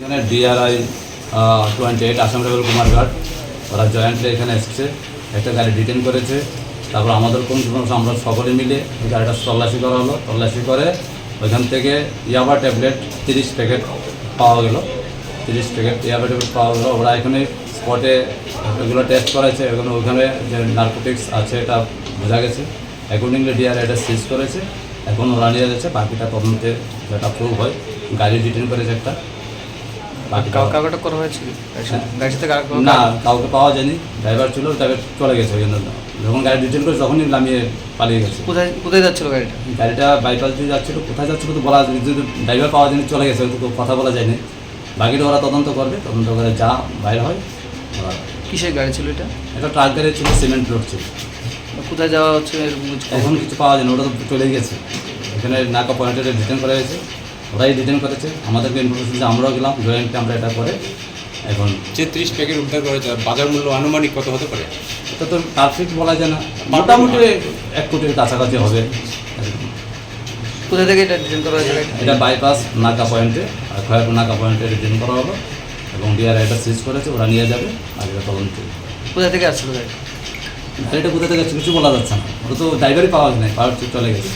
এখানে DRI twenty eight Assam rebel Kumarghat ওরা jointly এখানে এসছে। একটা গাড়ি ডিটেন করেছে। তারপর আমাদের কোন আমরা সকলে মিলে ওই গাড়িটা তল্লাশি করা হলো। তল্লাশি করে ওইখান থেকে ইয়াবা ট্যাবলেট তিরিশ প্যাকেট পাওয়া গেল। তিরিশ প্যাকেট ইয়াবা ট্যাবলেট পাওয়া গেলো। ওরা এখানে স্পটে এগুলো টেস্ট করেছে এখানে ওখানে যে নার্কোটিক্স আছে, এটা বোঝা গেছে। অ্যাকর্ডিংলি ডিআর এটা সিজ করেছে। এখন ওরা নিয়ে যাচ্ছে। বাকিটা তদন্তে যেটা প্রুভ হয়, গাড়ি ডিটেন করেছে একটা। কাউকে করা হয়েছিল কার- কাউ- না কাউকে পাওয়া যায়নি। ড্রাইভার ছিল ড্রাইভার চলে গেছে ওই জন্য। যখন গাড়ি ডিটেল করে তখনই নামিয়ে পালিয়ে গেছে। কোথায় কোথায় যাচ্ছিল গাড়িটা? গাড়িটা বাইপাস দিয়ে যাচ্ছিল। কোথায় যাচ্ছিল তো বলা যায় যদি ড্রাইভার পাওয়া যায়নি চলে গেছে তো কথা বলা যায়নি। বাকিটা ওরা তদন্ত করবে। তদন্ত করে যা বাইরে হয় ওরা কিসের গাড়ি ছিল এটা? একটা ট্রাক গাড়ি ছিল সিমেন্ট রোড ছিল। কোথায় যাওয়া হচ্ছে? এখন কিছু পাওয়া যায়নি ওটা তো চলে গেছে। এখানে নাকা পয়েন্টে ডিটেন করা হয়েছে। ওরাই রিটার্ন করেছে। আমাদেরকে ইনফরমেশন যে আমরাও গেলাম জয়েন্টে আমরা এটা করে এখন যে ত্রিশ প্যাকেট উদ্ধার করেছে বাজার মূল্য আনুমানিক কত হতে পারে? এটা তো পারফেক্ট বলা যায় না। মোটামুটি এক কোটির কাছাকাছি হবে। কোথা থেকে এটা ডিটেন করা হয়েছে? এটা বাইপাস নাকা পয়েন্টে আর খয়াপুর নাকা পয়েন্টে রিটার্ন করা হলো এবং ডিআর এটা সিজ করেছে ওরা নিয়ে যাবে আর এটা তদন্ত। কোথা থেকে আসছিল গাড়ি গাড়িটা কোথা থেকে কিছু বলা যাচ্ছে না। ওটা তো ড্রাইভারই পাওয়া যায় না পাওয়ার চলে গেছে।